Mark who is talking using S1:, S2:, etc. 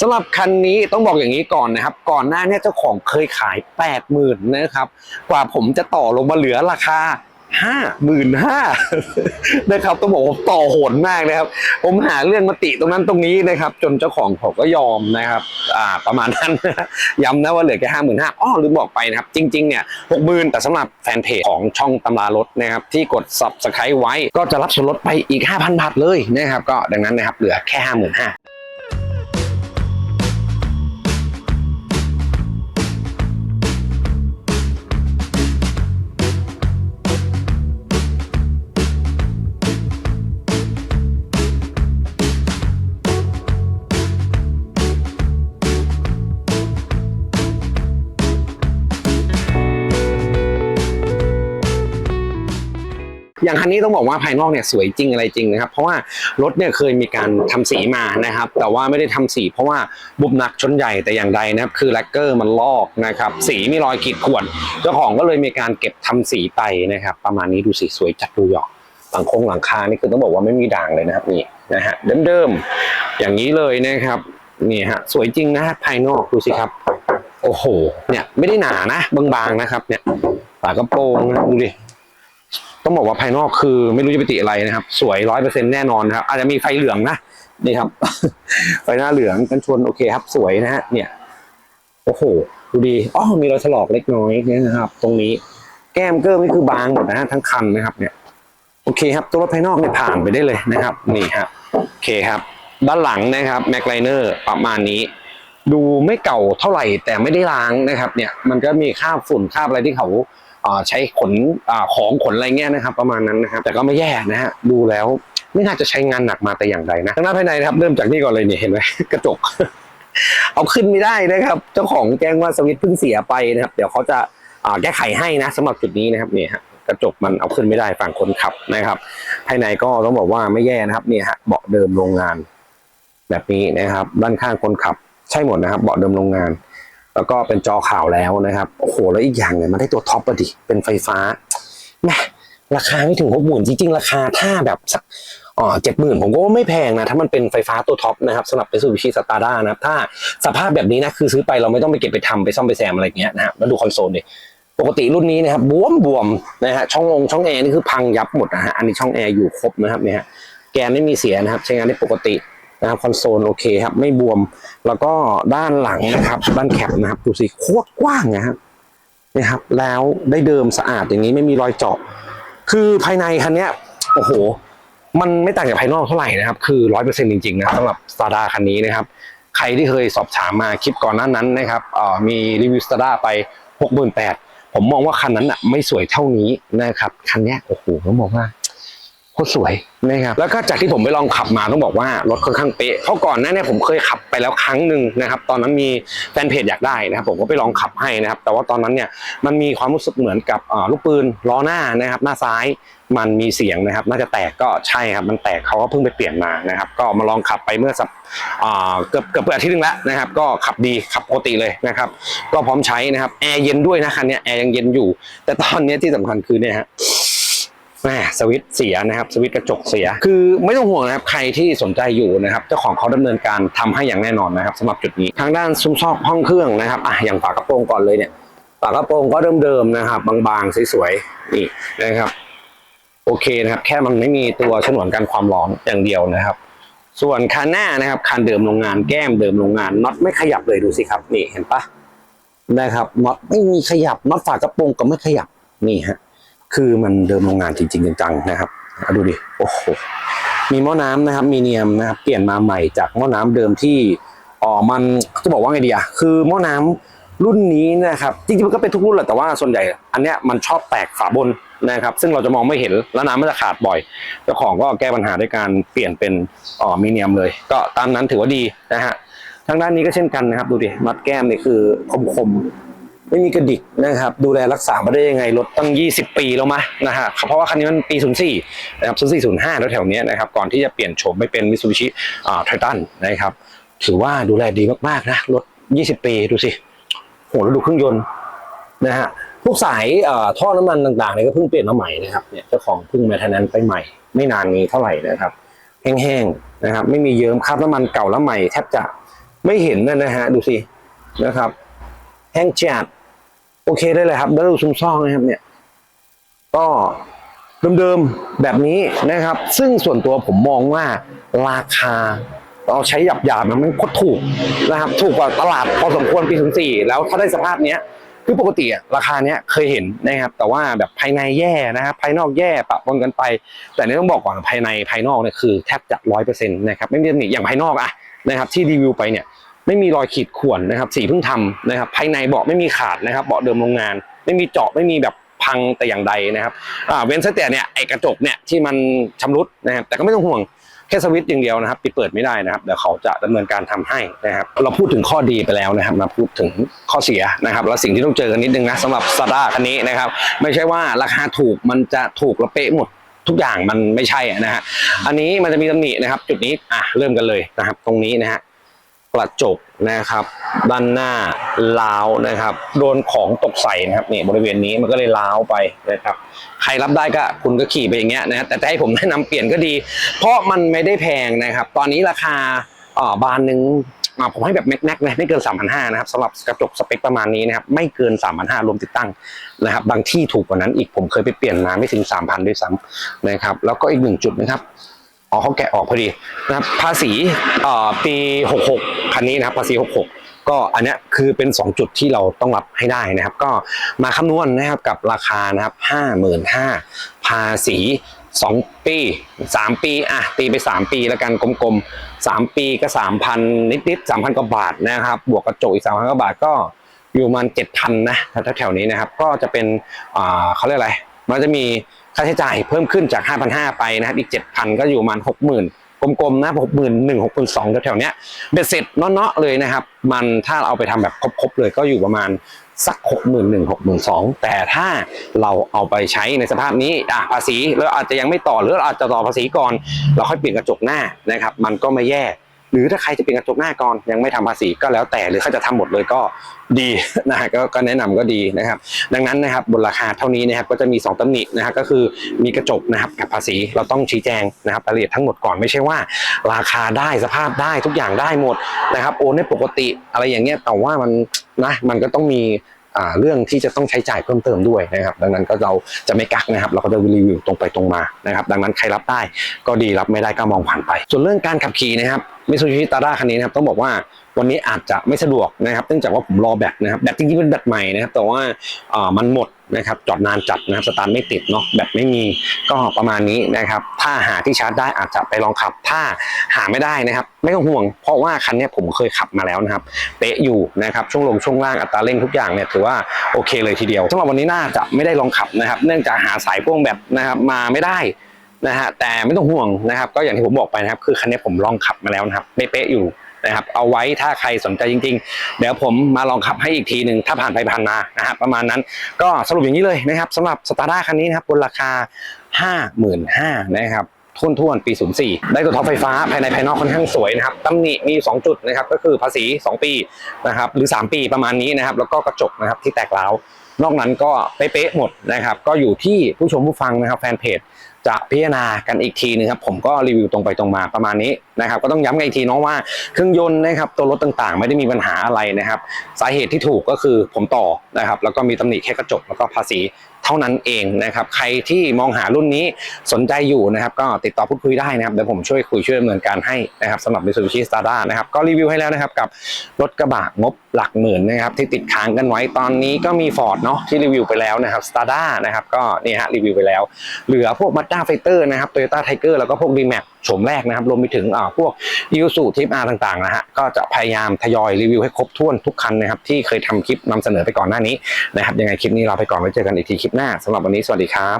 S1: สำหรับคันนี้ต้องบอกอย่างนี้ก่อนนะครับ ก่อนหน้าเนี้เจ้าของเคยขาย 8 0,000นะครับ กว่าผมจะต่อลงมาเหลือราคาห้าหมื่นห้านะครับต้องบอกว่าต่อโหดมากนะครับ ผมหาเรื่องมาติตรงนั้นตรงนี้นะครับ จนเจ้าของเขาก็ยอมนะครับ อ่าประมาณนั้นย้ำนะว่าเหลือแค่ห้าหมื่นห้าอ้อลืมบอกไปนะครับ จริง ๆ เนี่ยหกหมื่นแต่สำหรับแฟนเพจของช่องตำรารถนะครับ ที่กด subscribe ไว้ก็จะรับส่วนลดไปอีก5,000บาทเลยนะครับ ก็ดังนั้นนะครับเหลือแค่ห้าหมื่นห้า อย่างคันนี้ต้องบอกว่าภายนอกเนี่ยสวยจริงอะไรจริงนะครับ เพราะว่ารถเนี่ยเคยมีการทำสีมานะครับ แต่ว่าไม่ได้ทำสี เพราะว่าบุบหนักชนใหญ่แต่อย่างใดนะครับ คือแลกเกอร์มันลอกนะครับ สีมีรอยขีดข่วน เจ้าของก็เลยมีการเก็บทำสีไปนะครับ ประมาณนี้ดูสีสวยจัดดูหยอกหลังโครงหลังคานี่คือต้องบอกว่าไม่มีด่างเลยนะครับนี่นะฮะเดิมๆอย่างนี้เลยนะครับนี่ฮะสวยจริงนะฮะภายนอกดูสิครับ โอ้โห เนี่ยไม่ได้หนานะบางๆนะครับ เนี่ยฝากระโปรงนะดูดิ ต้องบอกว่าภายนอกคือไม่รู้จะไปติอะไรนะครับ สวยร้อยเปอร์เซ็นแน่นอนครับ อาจจะมีไฟเหลืองนะนี่ครับ ไฟหน้าเหลืองกันชนโอเคครับ สวยนะฮะเนี่ย โอ้โหดูดีอ๋อมีรอยถลอกเล็กน้อยนะครับ ตรงนี้ แก้มเกอร์นี่คือบางหมดนะฮะทั้งคันนะครับ เนี่ย โอเคครับ ตัวรถภายนอกเนี่ยผ่านไปได้เลยนะครับ นี่ครับโอเคครับ ด้านหลังนะครับแม็กไลเนอร์ประมาณนี้ดูไม่เก่าเท่าไหร่แต่ไม่ได้ล้างนะครับ เนี่ยมันก็มีคราบฝุ่นคราบอะไรที่เขา ใช้ขนอของขนอะไรเงี้ยนะครับประมาณนั้นนะครับแต่ก็ไม่แย่นะฮะดูแล้วไม่น่าจะใช้งานหนักมาแต่อย่างใดนะทางด้านภายในนะครับเริ่มจากนี่ก่อนเลยเนี่ยเห็นไหมกระจก เอาขึ้นไม่ได้นะครับ เจ้าของแจ้งว่าสวิตช์เพิ่งเสียไปนะครับ เดี๋ยวเขาจะอ่าแก้ไขให้นะสำหรับจุดนี้นะครับเนี่ยฮะกระจกมันเอาขึ้นไม่ได้ฝั่งคนขับนะครับ ภายในก็ต้องบอกว่าไม่แย่นะครับเนี่ยฮะเบาะเดิมโรงงาน แบบนี้นะครับ ด้านข้างคนขับใช่หมดนะครับ เบาะเดิมโรงงาน แล้วก็เป็นจอข่าวแล้วนะครับ โอ้โห แล้วอีกอย่างเนี่ยมันได้ตัวท็อปอะดิ เป็นไฟฟ้าแหมราคาไม่ถึงหกหมื่นจริง ๆ ราคาถ้าแบบสักอ๋อเจ็ดหมื่นผมก็ว่าไม่แพงนะ ถ้ามันเป็นไฟฟ้าตัวท็อปนะครับสำหรับเป็นซูบิชิสตาร์ด้านะครับ ถ้าสภาพแบบนี้นะ คือซื้อไปเราไม่ต้องไปเก็บไปทำไปซ่อมไปแซมอะไรเงี้ยนะครับแล้วดูคอนโซลดิปกติรุ่นนี้นะครับบวมบวมนะฮะช่ององช่องแอร์นี่คือพังยับหมดนะฮะอันนี้ช่องแอร์อยู่ครบนะครับเนี่ยฮะแกนไม่มีเสียนะครับ ใช้งานได้ปกติ นะครับคอนโซลโอเคครับ ไม่บวม แล้วก็ด้านหลังนะครับ ด้านแคปนะครับดูสิโคตรกว้างนะครับนี่ครับ แล้วได้เดิมสะอาดอย่างนี้ไม่มีรอยเจาะ คือภายในคันนี้โอ้โห มันไม่ต่างจากภายนอกเท่าไหร่นะครับ คือร้อยเปอร์เซ็นต์จริงๆนะสำหรับสตาร์ดาคันนี้นะครับ ใครที่เคยสอบถามมาคลิปก่อนหน้านั้นนะครับมีรีวิวสตาร์ดาไปหกหมื่นแปดผมมองว่าคันนั้นอะไม่สวยเท่านี้นะครับ คันนี้โอ้โหต้องบอกว่า โคตรสวยนะครับแล้วก็จากที่ผมไปลองขับมาต้องบอกว่ารถค่อนข้างเป๊ะเพราะก่อนหน้าเนี้ผมเคยขับไปแล้วครั้งหนึ่งนะครับ ตอนนั้นมีแฟนเพจอยากได้นะครับ ผมก็ไปลองขับให้นะครับ แต่ว่าตอนนั้นเนี่ยมันมีความรู้สึกเหมือนกับอ่าลูกปืนล้อหน้านะครับ หน้าซ้ายมันมีเสียงนะครับ น่าจะแตกก็ใช่ครับ มันแตกเขาก็เพิ่งไปเปลี่ยนมานะครับ ก็มาลองขับไปเมื่อสักอ่าเกือบเกือบอาทิตย์หนึงแล้วนะครับ ก็ขับดีขับปกติเลยนะครับ ก็พร้อมใช้นะครับแอร์เย็นด้วยนะคันเนี้ยแอร์ยังเย็นอยู่ แต่ตอนเนี้ยที่สำคัญคือเนี่ยฮะ แมสวิตเสียนะครับ สวิตกระจกเสีย คือไม่ต้องห่วงนะครับใครที่สนใจอยู่นะครับเจ้าของเขาดำเนินการทำให้อย่างแน่นอนนะครับสำหรับจุดนี้ทางด้านซุ้มซอกห้องเครื่องนะครับอะอย่างฝากระโปรงก่อนเลยเนี่ยฝากระโปรงก็เดิมๆนะครับ บางๆสวยๆนี่นะครับ โอเคนะครับ แค่มันไม่มีตัวฉนวนกันความร้อนอย่างเดียวนะครับ ส่วนคันหน้านะครับคันเดิมโรงงานแก้มเดิมโรงงานน็อตไม่ขยับเลยดูสิครับ นี่เห็นปะนะครับน็อตไม่มีขยับน็อตฝากระโปรงก็ไม่ขยับนี่ฮะ คือมันเดิมโรงงานจริงๆจังๆนะครับดูดิโอ้โหมีหม้อน้ำนะครับมีเนียมนะครับเปลี่ยนมาใหม่จากหม้อน้ำเดิมที่อ๋อมันจะบอกว่าไงดีอะคือหม้อน้ำรุ่นนี้นะครับจริงๆมันก็เป็นทุกรุ่นแหละแต่ว่าส่วนใหญ่ อันเนี้ยมันชอบแตกฝาบนนะครับ ซึ่งเราจะมองไม่เห็นแล้วน้ำมันจะขาดบ่อยเจ้าของก็แก้ปัญหาด้วยการเปลี่ยนเป็นอ๋อมีเนียมเลย ก็ตามนั้นถือว่าดีนะฮะทางด้านนี้ก็เช่นกันนะครับ ดูดิมัดแก้มนี่คือคมๆ ไม่มีกระดิกนะครับ ดูแลรักษามาได้ยังไงรถตั้ง 20 ปีแล้วมะนะฮะเพราะว่าคันนี้มันปี 04 นะครับ 04 05 แล้วแถวนี้นะครับ ก่อนที่จะเปลี่ยนโฉมไปเป็นมิ t ซูบิชิอ่าไททันนะครับ ถือว่าดูแลดีมาก ๆ นะ รถ 20 ปีดูสิโหแล้วดูเครื่องยนต์นะฮะพวกสายเอ่อท่อน้ำมันต่างๆเนี่ยก็เพิ่งเปลี่ยนมาใหม่นะครับเนี่ยเจ้าของเพิ่งมาทนั้นไปใหม่ ไม่นานนี้เท่าไหร่นะครับ แห้งๆนะครับ ไม่มีเยิ้มคราบน้ำมันเก่าและใหม่แทบจะไม่เห็นนะนะฮะดูสินะครับ แห้งจัดโอเคได้เลยครับแล้วดูซุ้มซ่องนะครับเนี่ย ก็เดิมๆแบบนี้นะครับ ซึ่งส่วนตัวผมมองว่าราคาเราใช้หยาบๆมันมันโคตรถูกนะครับ ถูกกว่าตลาดพอสมควรปีถึงสี่แล้วถ้าได้สภาพเนี้ยคือปกติอะราคาเนี้ยเคยเห็นนะครับ แต่ว่าแบบภายในแย่นะครับภายนอกแย่ปะปนกันไป แต่นี่ต้องบอกก่อนภายในภายนอกเนี่ยคือแทบจะร้อยเปอร์เซ็นต์นะครับไม่มีหนิอย่างภายนอกอะนะครับที่รีวิวไปเนี่ย ไม่มีรอยขีดข่วนนะครับ สีเพิ่งทำนะครับ ภายในเบาะไม่มีขาดนะครับ เบาะเดิมโรงงาน ไม่มีเจาะไม่มีแบบพังแต่อย่างใดนะครับอ่าเว้นแต่เนี่ยไอกระจกเนี่ยที่มันชำรุดนะครับ แต่ก็ไม่ต้องห่วงแค่สวิตช์อย่างเดียวนะครับปิดเปิดไม่ได้นะครับเดี๋ยวเขาจะดำเนินการทำให้นะครับ เราพูดถึงข้อดีไปแล้วนะครับมาพูดถึงข้อเสียนะครับ แล้วสิ่งที่ต้องเจอกันนิดนึงนะสำหรับซาด้าคันนี้นะครับ ไม่ใช่ว่าราคาถูกมันจะถูกและเป๊ะหมดทุกอย่างมันไม่ใช่นะฮะอันนี้มันจะมีตำหนินะครับ จุดนี้อะเริ่มกันเลยนะครับ ตรงนี้นะฮะ กระจกนะครับด้านหน้าล้าวนะครับโดนของตกใส่นะครับนี่บริเวณนี้มันก็เลยล้าวไปนะครับใครรับได้ก็คุณก็ขี่ไปอย่างเงี้ยนะแต่จะให้ผมแนะนำเปลี่ยนก็ดี เพราะมันไม่ได้แพงนะครับ ตอนนี้ราคาอ่อบานหนึ่งผมให้แบบแม็กแม็กนะไม่เกิน 3,500นะครับสำหรับกระจกสเปคประมาณนี้นะครับไม่เกิน 3,500รวมติดตั้งนะครับบางที่ถูกกว่านั้นอีกผมเคยไปเปลี่ยนมาไม่ถึง 3,000ด้วยซ้ำนะครับแล้วก็อีกหนึ่งจุดนะครับอ๋อเขาแกะออกพอดีนะครับภาษีอ่อปี 66 คันนี้นะครับภาษี66 ก็อันนี้คือเป็น 2 จุดที่เราต้องรับให้ได้นะครับ ก็มาคำนวณนนะครับกับราคานะครับ55,000ภาษี 2 ปี 3 ปีอะตีไป 3 ปีแล้วกันกลมๆ 3 ปีก็ 3,000 นิดๆ3,000กว่าบาทนะครับ บวกกระจกอีก3,000กว่าบาทก็อยู่มันเจ็ดพันนะแถวๆนี้นะครับ ก็จะเป็นเขาเรียกอะไร มันจะมีค่าใช้จ่ายเพิ่มขึ้นจาก 5,500 ไปนะครับ อีก 7,000 ก็อยู่มัน 60,000 กลมๆนะหกหมื่นหนึ่งหกหมื่นสองแถวๆเนี้ยเบ็ดเสร็จเนาะๆเลยนะครับ มันถ้าเอาไปทำแบบครบๆเลยก็อยู่ประมาณสักหกหมื่นหนึ่งหกหมื่นสองแต่ถ้าเราเอาไปใช้ในสภาพนี้อะภาษีแล้วอาจจะยังไม่ต่อหรืออาจจะต่อภาษีก่อน เราค่อยเปลี่ยนกระจกหน้านะครับ มันก็ไม่แย่ หรือถ้าใครจะเปลี่ยนกระจกหน้าก่อนยังไม่ทำภาษีก็แล้วแต่หรือเขาจะทำหมดเลยก็ดีนะฮะก็ก็แนะนำก็ดีนะครับ ดังนั้นนะครับบนราคาเท่านี้นะครับก็จะมี 2ตำหนินะครับก็คือมีกระจกนะครับกับภาษีเราต้องชี้แจงนะครับรายละเอียดทั้งหมดก่อนไม่ใช่ว่า ราคาได้สภาพได้ทุกอย่างได้หมดนะครับโอนได้ปกติอะไรอย่างเงี้ยแต่ว่ามันนะมันก็ต้องมี เรื่องที่จะต้องใช้จ่ายเพิ่มเติมด้วยนะครับ ดังนั้นก็เราจะไม่กักนะครับ เราก็จะรีวิวตรงไปตรงมานะครับ ดังนั้นใครรับได้ก็ดีรับไม่ได้ก็มองผ่านไป ส่วนเรื่องการขับขี่นะครับมิซูบิชิตาร่าคันนี้นะครับต้องบอกว่า วันนี้อาจจะไม่สะดวกนะครับเนื่องจากว่าผมรอแบตนะครับแบตจริงๆเป็นแบตใหม่นะครับ แต่ว่าอ่ามันหมดนะครับจอดนานจัดนะครับสตาร์ทไม่ติดเนาะแบตไม่มีก็ประมาณนี้นะครับ ถ้าหาที่ชาร์จได้อาจจะไปลองขับ ถ้าหาไม่ได้นะครับ ไม่ต้องห่วง เพราะว่าคันนี้ผมเคยขับมาแล้วนะครับ เป๊ะอยู่นะครับช่วงลงช่วงล่างอัตราเร่งทุกอย่างเนี่ยถือว่าโอเคเลยทีเดียวสำหรับวันนี้น่าจะไม่ได้ลองขับนะครับ เนื่องจากหาสายพ่วงแบบนะครับมาไม่ได้นะฮะแต่ไม่ต้องห่วงนะครับ ก็อย่างที่ผมบอกไปนะครับ คือคันนี้ผมลองขับมาแล้วนะครับเป๊ะๆอยู่ นะครับ เอาไว้ถ้าใครสนใจจริง ๆ เดี๋ยวผมมาลองขับให้อีกทีหนึ่งถ้าผ่านไปผ่านมานะฮะประมาณนั้นก็สรุปอย่างนี้เลยนะครับสำหรับสตาร์ด้าคันนี้นะครับบนราคา 55,000นะครับทุนทวนๆปี 04 ได้ตัวท็อปไฟฟ้าภายในภายนอกค่อนข้างสวยนะครับตำหนิมี 2 จุดนะครับก็คือภาษี 2 ปีนะครับหรือ 3 ปีประมาณนี้นะครับแล้วก็กระจกนะครับที่แตกร้าว นอกนั้นก็เป๊ะๆหมดนะครับ ก็อยู่ที่ผู้ชมผู้ฟังนะครับ แฟนเพจจะพิจารณากันอีกทีนึงครับ ผมก็รีวิวตรงไปตรงมาประมาณนี้นะครับ ก็ต้องย้ำกันอีกทีน้องว่าเครื่องยนต์นะครับตัวรถต่างๆ ไม่ได้มีปัญหาอะไรนะครับ สาเหตุที่ถูกก็คือผมต่อนะครับ แล้วก็มีตำหนิแค่กระจกแล้วก็ภาษี เท่านั้นเองนะครับ ใครที่มองหารุ่นนี้สนใจอยู่นะครับ ก็ติดต่อพูดคุยได้นะครับ เดี๋ยวผมช่วยคุยช่วยดำเนินการให้นะครับสำหรับ Mitsubishi Stada นะครับ ก็รีวิวให้แล้วนะครับกับรถกระบะงบหลักหมื่นนะครับ ที่ติดค้างกันไว้ตอนนี้ก็มี Ford เนาะที่รีวิวไปแล้วนะครับ Stada นะครับก็นี่ฮะรีวิวไปแล้ว เหลือพวก Mazda Fighter นะครับ Toyota Tiger แล้วก็พวก D-Max โฉมแรกนะครับรวมไปถึงอ่าพวก i s u Type R ต่างๆนะฮะก็จะพยายามทยอยรีวิวให้ครบถ้วนทุกคันนะครับที่เคยทำคลิปนำเสนอไปก่อนหน้านี้นะครับยังไงคลิปนี้เราไปก่อนไว้เจอกันอีกทีคลิปหน้าสำหรับวันนี้สวัสดีครับ